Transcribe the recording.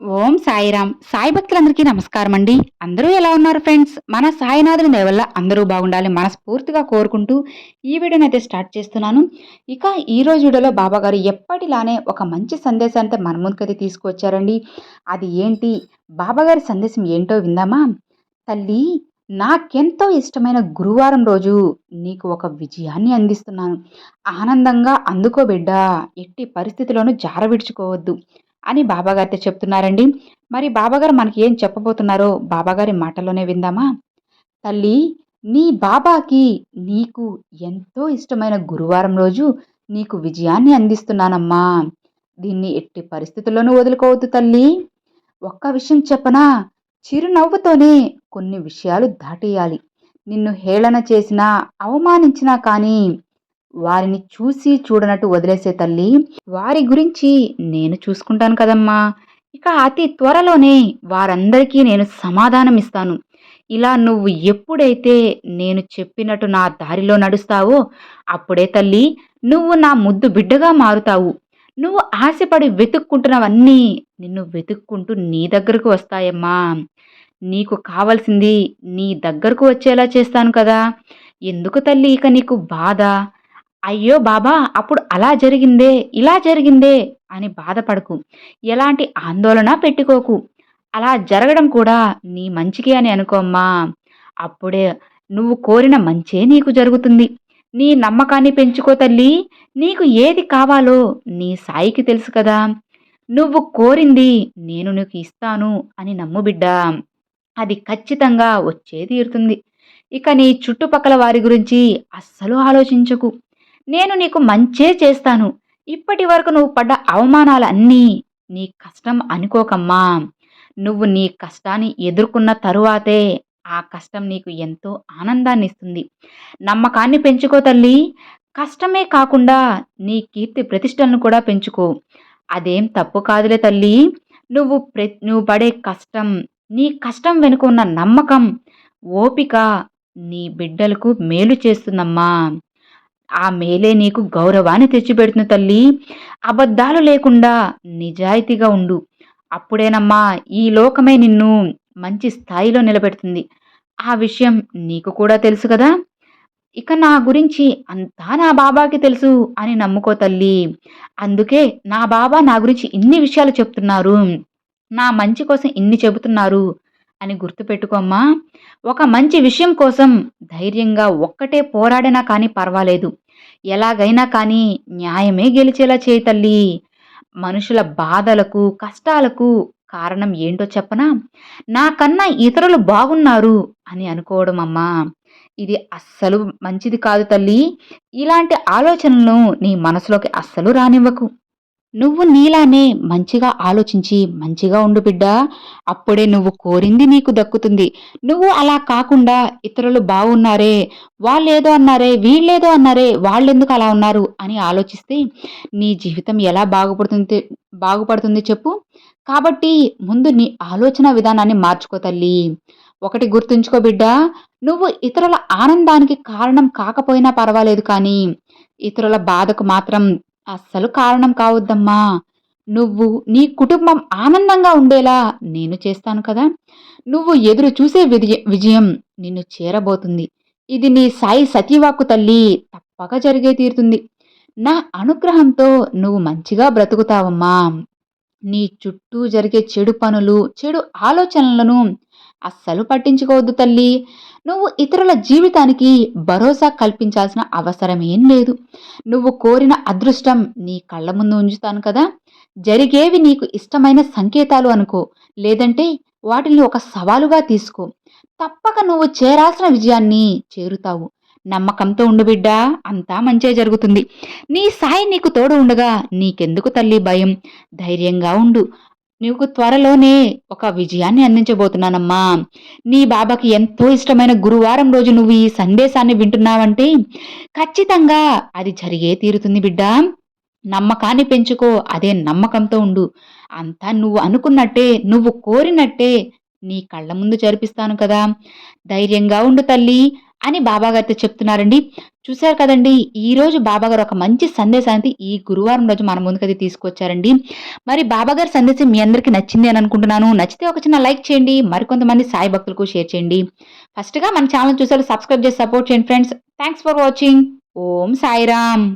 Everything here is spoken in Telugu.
ఓం సాయిరామ్ సాయి భక్తులందరికీ నమస్కారం అండి. అందరూ ఎలా ఉన్నారు ఫ్రెండ్స్? మన సాయినాథుని దయవల్ల అందరూ బాగుండాలి మనస్ఫూర్తిగా కోరుకుంటూ ఈ వీడియోని అయితే స్టార్ట్ చేస్తున్నాను. ఇక ఈ రోజు వీడియోలో బాబా గారు ఎప్పటిలానే ఒక మంచి సందేశాన్ని మన ముందుకైతే తీసుకువచ్చారండి. అది ఏంటి? బాబా గారి సందేశం ఏంటో విందామా? తల్లి నాకెంతో ఇష్టమైన గురువారం రోజు నీకు ఒక విజయాన్ని అందిస్తున్నాను. ఆనందంగా అందుకోబిడ్డా. ఎట్టి పరిస్థితిలోనూ జార విడుచుకోవద్దు అని బాబాగారితో చెప్తున్నారండి. మరి బాబాగారు మనకి ఏం చెప్పబోతున్నారో బాబాగారి మాటలోనే విందామా? తల్లి నీ బాబాకి నీకు ఎంతో ఇష్టమైన గురువారం రోజు నీకు విజయాన్ని అందిస్తున్నానమ్మా. దీన్ని ఎట్టి పరిస్థితుల్లోనూ వదులుకోవద్దు తల్లి. ఒక్క విషయం చెప్పనా? చిరునవ్వుతోనే కొన్ని విషయాలు దాటేయాలి. నిన్ను హేళన చేసినా అవమానించినా కానీ వారిని చూసి చూడనట్టు వదిలేసే తల్లి వారి గురించి నేను చూసుకుంటాను కదమ్మా. ఇక అతి త్వరలోనే వారందరికీ నేను సమాధానం ఇస్తాను. ఇలా నువ్వు ఎప్పుడైతే నేను చెప్పినట్టు నా దారిలో నడుస్తావో అప్పుడే తల్లి నువ్వు నా ముద్దు బిడ్డగా మారుతావు. నువ్వు ఆశపడి వెతుక్కుంటున్నవన్నీ నిన్ను వెతుక్కుంటూ నీ దగ్గరకు వస్తాయమ్మా. నీకు కావలసింది నీ దగ్గరకు వచ్చేలా చేస్తాను కదా. ఎందుకు తల్లి ఇక నీకు బాధ? అయ్యో బాబా అప్పుడు అలా జరిగిందే ఇలా జరిగిందే అని బాధపడకు. ఎలాంటి ఆందోళన పెట్టుకోకు. అలా జరగడం కూడా నీ మంచికే అని అనుకోమ్మా అప్పుడే నువ్వు కోరిన మంచే నీకు జరుగుతుంది. నీ నమ్మకాన్ని పెంచుకో తల్లి. నీకు ఏది కావాలో నీ సాయికి తెలుసు కదా. నువ్వు కోరింది నేను నీకు ఇస్తాను అని నమ్ము బిడ్డ. అది ఖచ్చితంగా వచ్చే తీరుతుంది. ఇక నీ చుట్టుపక్కల వారి గురించి అస్సలు ఆలోచించకు. నేను నీకు మంచే చేస్తాను. ఇప్పటి వరకు నువ్వు పడ్డ అవమానాలన్నీ నీ కష్టం అనుకోకమ్మా. నువ్వు నీ కష్టాన్ని ఎదుర్కొన్న తరువాతే ఆ కష్టం నీకు ఎంతో ఆనందాన్ని ఇస్తుంది నమ్మకాన్ని పెంచుకో తల్లి. కష్టమే కాకుండా నీ కీర్తి ప్రతిష్టలను కూడా పెంచుకో. అదేం తప్పు కాదులే తల్లి. నువ్వు ప్ర నువ్వు పడే కష్టం నీ కష్టం వెనుక ఉన్న నమ్మకం ఓపిక నీ బిడ్డలకు మేలు చేస్తుందమ్మా. ఆ మేలే నీకు గౌరవాన్ని తెచ్చిపెడుతుంది తల్లి. అబద్ధాలు లేకుండా నిజాయితీగా ఉండు. అప్పుడేనమ్మా ఈ లోకమే నిన్ను మంచి స్థాయిలో నిలబెడుతుంది. ఆ విషయం నీకు కూడా తెలుసు కదా? ఇక నా గురించి అంతా నా బాబాకి తెలుసు అని నమ్ముకో తల్లి. అందుకే నా బాబా నా గురించి ఇన్ని విషయాలు చెప్తున్నారు. నా మంచి కోసం ఇన్ని చెబుతున్నారు అని గుర్తుపెట్టుకోమ్మా ఒక మంచి విషయం కోసం ధైర్యంగా ఒక్కటే పోరాడినా కానీ పర్వాలేదు. ఎలాగైనా కానీ న్యాయమే గెలిచేలా చేయి తల్లి. మనుషుల బాధలకు కష్టాలకు కారణం ఏంటో చెప్పనా? నాకన్నా ఇతరులు బాగున్నారు అని అనుకోవడం అమ్మా. ఇది అస్సలు మంచిది కాదు తల్లి. ఇలాంటి ఆలోచనలను నీ మనసులోకి అస్సలు రానివ్వకు. నువ్వు నీలానే మంచిగా ఆలోచించి మంచిగా ఉండు బిడ్డా. అప్పుడే నువ్వు కోరింది నీకు దక్కుతుంది. నువ్వు అలా కాకుండా ఇతరులు బాగున్నారే వాళ్ళేదో అన్నారే వీళ్ళేదో అన్నారే వాళ్ళెందుకు అలా ఉన్నారు అని ఆలోచిస్తే నీ జీవితం ఎలా బాగుపడుతుంది బాగుపడుతుంది చెప్పు. కాబట్టి ముందు నీ ఆలోచన విధానాన్ని మార్చుకో తల్లి. ఒకటి గుర్తుంచుకో బిడ్డ నువ్వు ఇతరుల ఆనందానికి కారణం కాకపోయినా పర్వాలేదు కానీ ఇతరుల బాధకు మాత్రం అస్సలు కారణం కావద్దమ్మా. నువ్వు నీ కుటుంబం ఆనందంగా ఉండేలా నేను చేస్తాను కదా. నువ్వు ఎదురు చూసే విజయ విజయం నిన్ను చేరబోతుంది. ఇది నీ సాయి సతీవాక్కు తల్లి తప్పక జరిగే తీరుతుంది. నా అనుగ్రహంతో నువ్వు మంచిగా బ్రతుకుతావమ్మా. నీ చుట్టూ జరిగే చెడు పనులు చెడు ఆలోచనలను అస్సలు పట్టించుకోవద్దు తల్లి. నువ్వు ఇతరుల జీవితానికి భరోసా కల్పించాల్సిన అవసరమేం లేదు. నువ్వు కోరిన అదృష్టం నీ కళ్ళ ముందు ఉంచుతాను కదా. జరిగేవి నీకు ఇష్టమైన సంకేతాలు అనుకో లేదంటే వాటిని ఒక సవాలుగా తీసుకో. తప్పక నువ్వు చేరాల్సిన విజయాన్ని చేరుతావు. నమ్మకంతో ఉండు బిడ్డా అంతా మంచే జరుగుతుంది. నీ సాయి నీకు తోడు ఉండగా నీకెందుకు తల్లి భయం? ధైర్యంగా ఉండు. నీకు త్వరలోనే ఒక విజయాన్ని అందించబోతున్నానమ్మా. నీ బాబాకి ఎంతో ఇష్టమైన గురువారం రోజు నువ్వు ఈ సందేశాన్ని వింటున్నావంటే ఖచ్చితంగా అది జరిగే తీరుతుంది బిడ్డ. నమ్మకాన్ని పెంచుకో అదే నమ్మకంతో ఉండు. అంతా నువ్వు అనుకున్నట్టే నువ్వు కోరినట్టే నీ కళ్ళ ముందు జరిపిస్తాను కదా. ధైర్యంగా ఉండు తల్లి అని బాబాగారితో చెప్తున్నారండి. చూశారు కదండి ఈరోజు బాబాగారు ఒక మంచి సందేశాన్ని ఈ గురువారం రోజు మన ముందుకైతే తీసుకొచ్చారండి. మరి బాబాగారి సందేశం మీ అందరికీ నచ్చింది అని అనుకుంటున్నాను. నచ్చితే ఒక చిన్న లైక్ చేయండి మరికొంతమంది సాయి భక్తులకు షేర్ చేయండి. ఫస్ట్గా మన ఛానల్ చూసారు సబ్స్క్రైబ్ చేసి సపోర్ట్ చేయండి friends. Thanks for watching. Om Sairam.